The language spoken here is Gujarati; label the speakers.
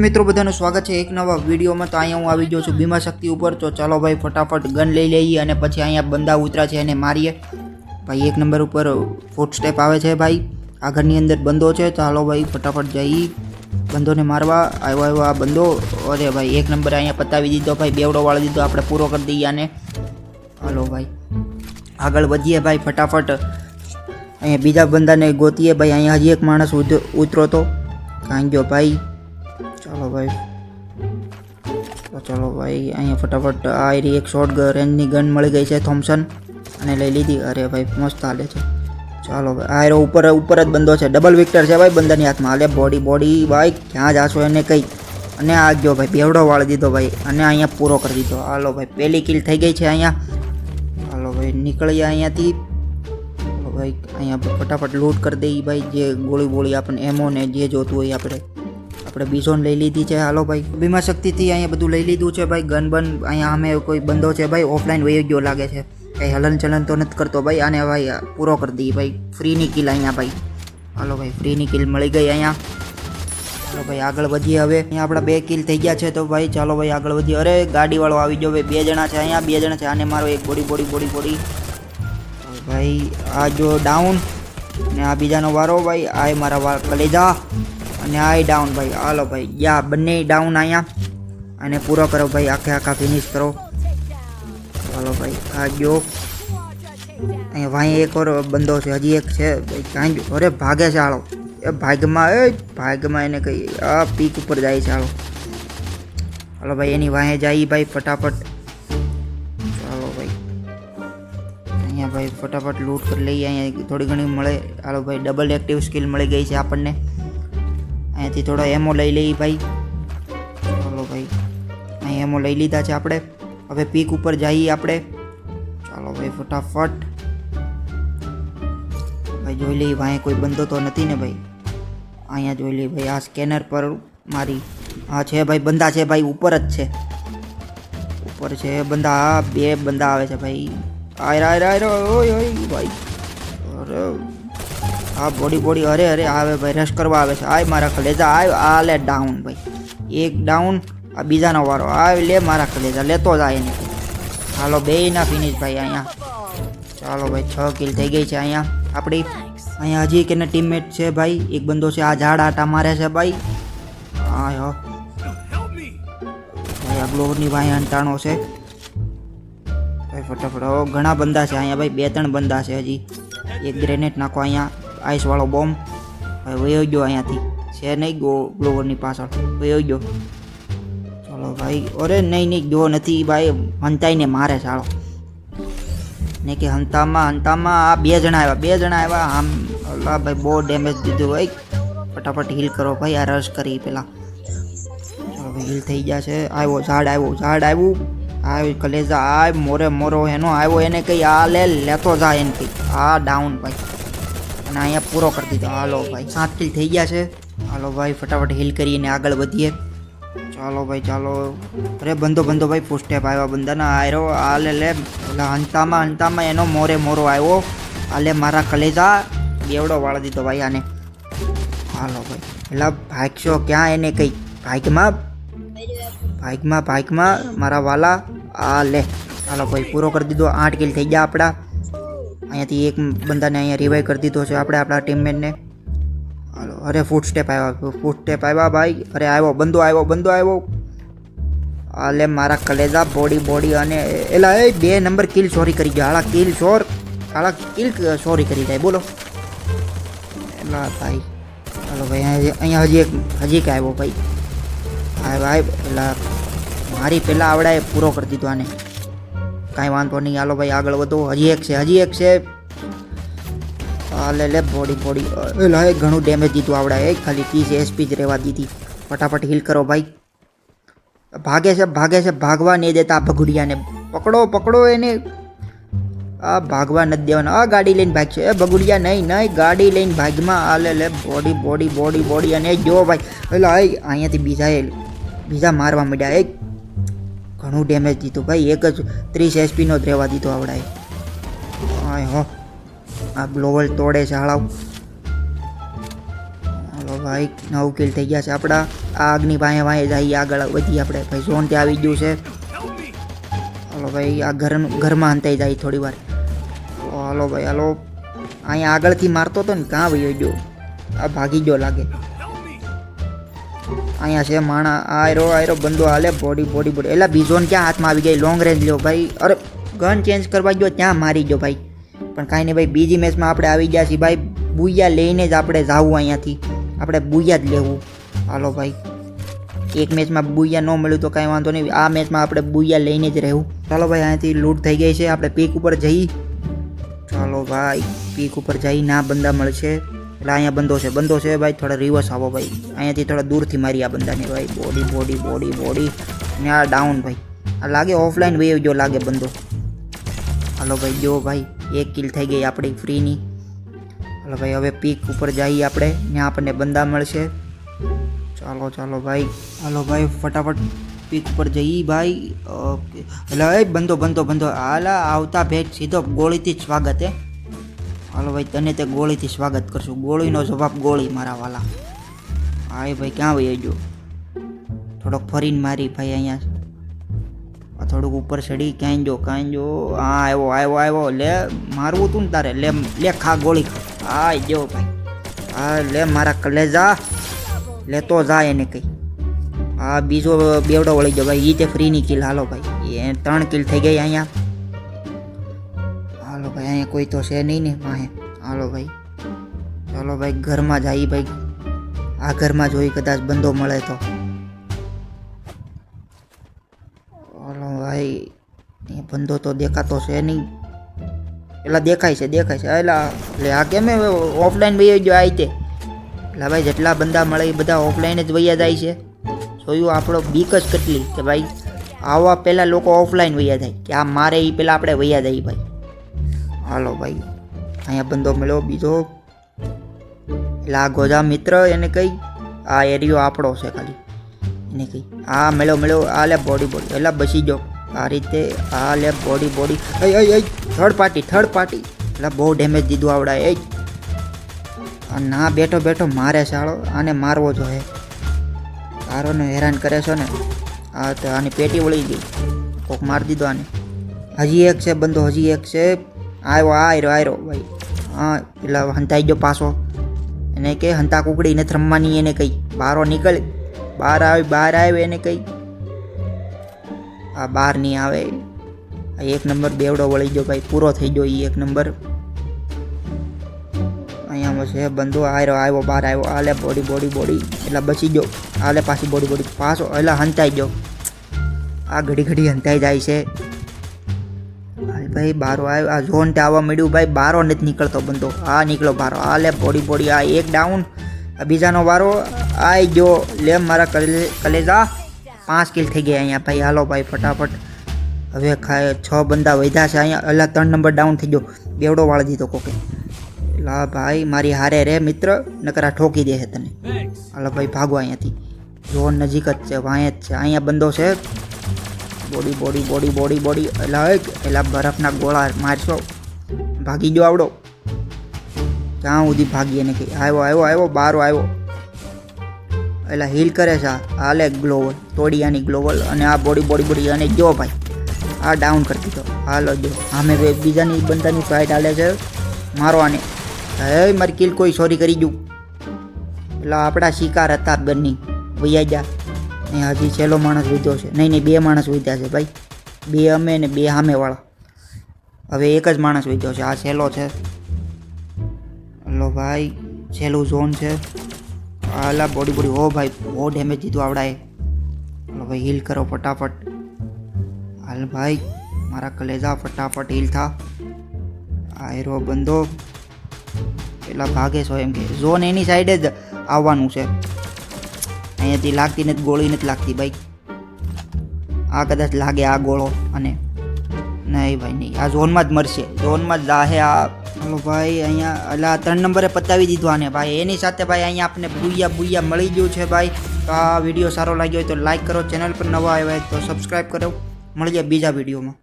Speaker 1: મિત્રો, બધાનું સ્વાગત છે એક નવા વિડીયોમાં. તો અહીંયા હું આવી ગયો છું બીમા શક્તિ ઉપર. તો ચાલો ભાઈ, ફટાફટ ગન લઈ લઈએ અને પછી અહીંયા બંદા ઉતરા છે એને મારીએ. ભાઈ, એક નંબર ઉપર ફૂટ સ્ટેપ આવે છે ભાઈ. આગળની અંદર બંદો છે. ચાલો ભાઈ, ફટાફટ જઈ બંદોને મારવા. આવ્યો આવ્યો આ બંદો. અરે ભાઈ, એક નંબર અહીંયા પતાવી દીધો ભાઈ બેવડો વાળી દીધો. આપણે પૂરો કરી દઈએ આને. હાલો ભાઈ. આગળ વધીએ ભાઈ, ફટાફટ. અહીંયા બીજા બંદાને ગોતીએ. ભાઈ, અહીંયા હજી એક માણસ ઉતરો ઉતરો તો. ગયો ભાઈ. ચાલો ભાઈ. ચાલો ભાઈ, અહીંયા ફટાફટ આ એરી એક શોર્ટ રેન્જની ગન મળી ગઈ છે થોમ્સન અને લઈ લીધી. અરે ભાઈ, મસ્ત હાલે છે. ચાલો ભાઈ, આ એરો ઉપર ઉપર જ બંદો છે. ડબલ વિક્ટર છે ભાઈ બંદરની હાથમાં. હાલે બોડી બોડી ભાઈ, ક્યાં જાશો એને કંઈ? અને આ ગયો ભાઈ, બેવડો વાળી દીધો ભાઈ. અને અહીંયા પૂરો કરી દીધો. હાલો ભાઈ, પહેલી કિલ થઈ ગઈ છે અહીંયા. હાલો ભાઈ, નીકળીએ અહીંયાથી. ભાઈ, અહીંયા ફટાફટ લૂટ કરી દઈએ ભાઈ. જે ગોળી બોળી આપણને એમો ને જે જોતું હોય આપણે આપણે બીઝોન લઈ લીધી છે. હાલો ભાઈ બીમા શક્તિથી અહીંયા બધું લઈ લીધું છે ભાઈ. ગન બન અહીંયા અમે કોઈ બંધો છે ભાઈ ઓફલાઈન વહી ગયો લાગે છે. કંઈ હલન ચલન તો નથી કરતો ભાઈ. આને ભાઈ પૂરો કરી દઈએ ભાઈ. ફ્રીની કિલ અહીંયા ભાઈ. હાલો ભાઈ ફ્રીની કિલ મળી ગઈ અહીંયા. ચાલો ભાઈ, આગળ વધીએ હવે. અહીંયા આપણા બે કિલ થઈ ગયા છે તો ભાઈ, ચાલો ભાઈ, આગળ વધીએ. અરે, ગાડીવાળો આવી ગયો ભાઈ. બે જણા છે અહીંયા, બે જણા છે. આને મારો એક બોડી બોડી બોડી બોડી. ભાઈ, આ જો ડાઉન ને આ બીજાનો વારો ભાઈ. આ મારા વાર કલેજા. અને આ ડાઉન ભાઈ, હાલો ભાઈ, યા, બંને ડાઉન અહીંયા. અને પૂરો કરો ભાઈ, આખે આખા ફિનિશ કરો. ચાલો ભાઈ, આ જો અહીંયા ભાઈ એક ઓર બંદો છે, હજી એક છે. ભાઈ, કાંઈ જ- અરે, ભાગે છે, હાલો. એ ભાગમાં એ ભાગમાં એને કઈ, આ પીક ઉપર જાય છે, હાલો. હાલો ભાઈ, એની વાહે જાય ભાઈ, ફટાફટ. ચાલો ભાઈ. અહીંયા ભાઈ, ફટાફટ લૂટ કરી લઈએ. અહીંયા થોડી ઘણી મળે. હાલો ભાઈ ડબલ એક્ટિવ સ્કિલ મળી ગઈ છે આપણને. અહીંયાથી થોડો એમો લઈ લઈએ ભાઈ. ચાલો ભાઈ, અહીં એમો લઈ લીધા છે આપણે. હવે પીક ઉપર જઈએ આપણે. ચાલો ભાઈ, ફટાફટ. ભાઈ, જોઈ લઈએ ભાઈ કોઈ બંધો તો નથી ને ભાઈ? અહીંયા જોઈ લઈએ ભાઈ, આ સ્કેનર પર મારી હા છે ભાઈ બંદા છે ભાઈ, ઉપર જ છે. ઉપર છે બંદા બે બંદા આવે છે ભાઈ. આયરા આયરા, ઓય ઓય, ભાઈ. અરે આ બોડી બોડી અરે અરે આવે ભાઈ રશ કરવા આવે છે. આય મારા કલેજા આય, આ લે ડાઉન ભાઈ. એક ડાઉન આ બીજાનો વારો. આવ લે મારા કલેજા લેતો જાય એને. હાલો, બે ના ફિનિશ ભાઈ અહીંયા. ચાલો ભાઈ, છ કિલ થઈ ગઈ છે અહીંયા. આપણી અહીંયા હજી એક ટીમમેટ છે ભાઈ. એક બંદો છે, આ ઝાડ આટા મારે છે ભાઈ. હા હો. ભાઈ, આ ગ્લોવરની ભાઈ અંટાણો છે. ભાઈ, ફટાફટ. ઘણા બંદા છે અહીંયા ભાઈ. બે ત્રણ બંદા છે હજી. એક ગ્રેનેડ નાખો અહીંયા. આઈસવાળો બોમ્બ ભાઈ વયો ગયો અહીંયાથી છે નહીં ગો ગ્લોવરની પાછળ વયો ગયો ચાલો ભાઈ અરે નહીં નહીં ગયો નથી ભાઈ હંતાઈને મારે ચાલો ને કે હંતામાં હંતામાં આ બે જણા આવ્યા બે જણા આવ્યા આમ અલ્લા ભાઈ બહુ ડેમેજ દીધું ભાઈ ફટાફટ હીલ કરો ભાઈ, આ રશ કરી ચલો ભાઈ હીલ થઈ ગયા છે. આવ્યો ઝાડ આવ્યો ઝાડ આવ્યું આવ્યું કલેજા આ મોરે મોરો એનો આવ્યો એને કઈ આ લે, લેતો જાય એને કઈ. આ ડાઉન ભાઈ. અને અહીંયા પૂરો કરી દીધો. હાલો ભાઈ સાત કિલ થઈ ગયા છે. હાલો ભાઈ, ફટાફટ હિલ કરીને આગળ વધીએ. ચાલો ભાઈ, ચાલો. અરે, બંધો બંધો ભાઈ ફૂટ સ્ટેપ આવ્યા બંધાના. આયરો આલે લે ઓલા હંતામાં હંતામાં એનો મોરે, મોરો આવ્યો. આ લે, મારા કલેજા. બેવડો વાળી દીધો ભાઈ આને. હાલો ભાઈ. એટલે ભાગશો ક્યાં એને કંઈ? ભાગમાં? ભાગમાં ભાગમાં, મારા વાલા. આ લે. ચાલો ભાઈ, પૂરો કરી દીધો. આઠ કિલ થઈ ગયા આપણા અહીંયાથી એક બંદાને અહીંયા રિવાઈવ કરી દીધો છે આપણે આપણા ટીમમેટને હાલો, અરે ફૂટ સ્ટેપ આવ્યા ફૂટ સ્ટેપ આવ્યા ભાઈ. અરે આવ્યો, બંદો આવ્યો બંદો આવ્યો. આલે મારા કલેજા બોડી બોડી અને એલા, એ બે નંબર કિલ ચોરી કરી ગયા. હાલા કિલ ચોર હાલા કિલ ચોરી કરી જાય, બોલો. એલા ભાઈ ચાલો ભાઈ, અહીંયા અહીંયા હજી એક હજી એક આવ્યો ભાઈ. હા ભાઈ, એલા, મારી પહેલાં આવડાએ પૂરો કરી દીધો આને. કાંઈ વાંધો નહીં. હાલો ભાઈ, આગળ વધો. હજી એક છે, હજી એક છે. હાલે, લે બોડી બોડી લે ઘણું ડેમેજ દીધું આવડે. એ ખાલી ત્રીસ એસપી જ રહેવા દીધી. ફટાફટ હીલ કરો ભાઈ. ભાગે છે ભાગે છે, ભાગવા નહીં દેતા ભગુડિયાને. પકડો પકડો એને. આ ભાગવા નથી દેવાના. આ ગાડી લઈને ભાગ છે. એ ભગુડિયા, નહીં નહીં, ગાડી લઈને ભાગમાં. આ લે બોડી બોડી બોડી બોડી અને જો ભાઈ એટલે અહીંયાથી બીજા એ, બીજા મારવા માંડ્યા. એ ઘણું ડેમેજ દીધું. ભાઈ, એક જ ત્રીસ એસપીનો જ રહેવા દીધો આવડાએ. હાય હો. આ ગ્લોવલ તોડે છે હાળાવ હાલો ભાઈ, નવ કિલ થઈ ગયા છે. આપણા આ આગની વાંહે વાંહે જઈએ આગળ વધી આપણે. ભાઈ ઝોન ત્યાં આવી ગયું છે. હલો ભાઈ, આ ઘર, ઘરમાં અંતાઈ જાય થોડી વાર. હાલો ભાઈ, હાલો. અહીંયા આગળથી મારતો હતો ને, કાં ભાઈ ગયો? આ ભાગી ગયો લાગે. અહીંયા છે, માણા, આયરો આયરો, બંદો હાલે બોડી બોડી બોડી એટલે બીજોન ક્યાં હાથમાં આવી ગઈ? લોંગ રેન્જ લ્યો ભાઈ. અરે ગન ચેન્જ કરવા ગયો, ત્યાં મારી ગયો ભાઈ. પણ કાંઈ નહીં ભાઈ, બીજી મેચમાં આપણે આવી ગયા છીએ ભાઈ. બુયા લઈને જ આપણે જાવું અહીંયાથી. આપણે બુયા જ લેવું. હાલો ભાઈ. એક મેચમાં બુયા ન મળ્યું તો કાંઈ વાંધો નહીં. આ મેચમાં આપણે બુયા લઈને જ રહેવું. ચાલો ભાઈ, અહીંયાથી લૂંટ થઈ ગઈ છે. આપણે પીક ઉપર જઈ. ચાલો ભાઈ પીક ઉપર જઈ. ના, બંદા મળશે. એટલે અહીંયા બંધો છે બંધો છે ભાઈ, થોડા રિવર્સ આવો ભાઈ. અહીંયાથી થોડા દૂરથી મારી આ બંદાને ભાઈ. બોડી બોડી બોડી બોડી ને આ ડાઉન ભાઈ. આ લાગે ઓફલાઈન વેવ જો લાગે બંધો. હાલો ભાઈ, જો ભાઈ, એક કિલ થઈ ગઈ આપણી ફ્રીની હાલો ભાઈ, હવે પીક ઉપર જઈએ આપણે. ત્યાં આપણને બંદા મળશે. ચાલો ચાલો ભાઈ. હાલો ભાઈ, ફટાફટ પીક ઉપર જઈએ ભાઈ. ઓકે એટલે બંધો બંધો બંધો. હાલા, આવતા ભેટ સીધો ગોળીથી જ સ્વાગત, હે. હાલો ભાઈ, તને તે ગોળીથી સ્વાગત કરશું. ગોળીનો જવાબ ગોળી મારા વાલા. હા એ ભાઈ, ક્યાં ભાઈ ગયો? થોડોક ફરીને મારી ભાઈ અહીંયા. થોડુંક ઉપર ચડી ક્યાંય જો ક્યાંય જો હા, આવ્યો આવ્યો આવ્યો. લે, મારવું તું ને તારે. લે લે, ખા ગોળી. ખા હા જો ભાઈ. હા, લે, મારા કલેજા. લેતો જા એને કંઈ. હા, બીજો બેવડો વળી ગયો. ભાઈ એ તે ફ્રીની કિલ હાલો ભાઈ. એ ત્રણ કિલ થઈ ગઈ અહીંયા. અહીંયા કોઈ તો છે નહીં ને માહે હાલો ભાઈ. ચાલો ભાઈ, ઘરમાં જઈએ ભાઈ. આ ઘરમાં જોઈ કદાચ બંધો મળે તો. હાલો ભાઈ, અહીંયા બંધો તો દેખાતો છે નહીં. પેલા દેખાય છે દેખાય છે. એટલે એટલે આ કેમ ઓફલાઈન ભાઈ ગયો આવી તે એટલે ભાઈ, જેટલા બંદા મળે એ બધા ઓફલાઈન જ વૈયા જાય છે. જોયું આપણો બીક જ કેટલી કે ભાઈ, આવા પહેલાં લોકો ઓફલાઈન વૈયા જાય. કે આ મારે એ પહેલાં આપણે વૈયા જાય ભાઈ. હાલો ભાઈ. અહીંયા બંદો મળ્યો, બીજો. એટલે આ ગોજા મિત્ર એને કહી આ એરિયો આપણો છે ખાલી. એને કહી આ મળ્યો મળ્યો આ લે બોડી બોડી એટલે બસી જાઓ આ રીતે આ લે બોડી બોડી એ થર્ડ પાર્ટી થર્ડ પાર્ટી એટલે બહુ ડેમેજ દીધું આવડા એ ના બેઠો બેઠો મારે સાળો, આને મારવો જોઈએ તારોને હેરાન કરે છે ને. આ તો આની પેટી વળી ગઈ. કોક મારી દીધો આને. હજી એક છે બંધો હજી એક છે. આવ્યો આયરો આયરો. ભાઈ હા, એટલે હંતાઈ ગયો પાછો. એને કે હંતા કુકડી નથી રમવાની એને કહી બારો નીકળ. બહાર આવી બહાર આવે એને કહી આ બહાર નહીં આવે. આ એક નંબર બેવડો વળી ગયો ભાઈ, પૂરો થઈ ગયો એ એક નંબર. અહીંયા છે બંધો, આયરો આવ્યો બહાર આવ્યો આલે બોડી બોડી બોડી. એટલે બચી ગયો. આલે પાછી બોડી બોડી. પાછો, એટલે હંતાઈ ગયો. આ ઘડી ઘડી હંતાઈ જાય છે. ભાઈ બારો આવ્યો આ ઝોન આવવા મળ્યું. ભાઈ, બારો નથી નીકળતો બંધો. આ નીકળો બારો. આ લે બોડી બોડી આ એક ડાઉન આ બીજાનો વારો આ જો લે, મારા કલે, કલેજા. પાંચ કિલ થઈ ગયા અહીંયા. ભાઈ, હાલો ભાઈ, ફટાફટ. હવે ખાય, છ બંદા વધ્યા છે અહીંયા. એટલે ત્રણ નંબર ડાઉન થઈ ગયો. બેવડો વાળ દીધો કોકે. લા, ભાઈ, મારી હારે રે, મિત્ર. નકરા ઠોકી દે છે તને. હાલો ભાઈ, ભાગો અહીંયાથી. ઝોન નજીક જ છે વાંય જ છે. અહીંયા બંધો છે. Body body body body body. એટલે પેલા બરફના ગોળા મારશો. ભાગી ગયો આવડો. ક્યાં સુધી ભાગીએ ને કહી આવ્યો આવ્યો આવ્યો, બારો આવ્યો. એટલે હીલ કરે છે હાલે ગ્લોવલ તોડી આની ગ્લોવલ અને આ બોડી બોડી બોડી. અને જો ભાઈ, આ ડાઉન કરી દીધો. હાલો જો. અમે બીજાની બંદાની ફાઇટ હાલે છે. મારો આને હે, મારી કિલ કોઈ સોરી કરી દઉં. એટલે આપણા શિકાર હતા બંને વૈયા જા. ને હજી છેલ્લો માણસ વીધો છે. નહીં નહીં, બે માણસ વીધ્યા છે ભાઈ. બે અમે ને બે સામેવાળા. હવે એક જ માણસ વીધ્યો છે. આ છેલ્લો છે. હલો ભાઈ, છેલ્લું ઝોન છે. હાલા બોડી બોડી. હો ભાઈ, બહુ ડેમેજ દીધું આવડાએ. હલો ભાઈ હીલ કરો ફટાફટ. હાલ ભાઈ, મારા કલેજા ફટાફટ હીલ થા. આયરો બંધો. પેલા ભાગે છો એમ કે. ઝોન એની સાઈડે જ આવવાનું છે. અહીંયાથી લાગતી નથી, ગોળી નથી લાગતી ભાઈ આ કદાચ લાગે આ ગોળો અને નહીં ભાઈ, નહીં. આ ઝોનમાં જ મરશે. ઝોનમાં જ જાહે આ હલો ભાઈ, અહીંયા એટલે આ ત્રણ નંબરે પતાવી દીધો આને ભાઈ. એની સાથે ભાઈ અહીંયા આપણે બુયા બુયા મળી ગયું છે ભાઈ. તો આ વીડિયો સારો લાગ્યો હોય તો લાઈક કરો, ચેનલ પર નવા આવ્યા હોય તો સબસ્ક્રાઈબ કરો. મળીએ બીજા વિડીયોમાં.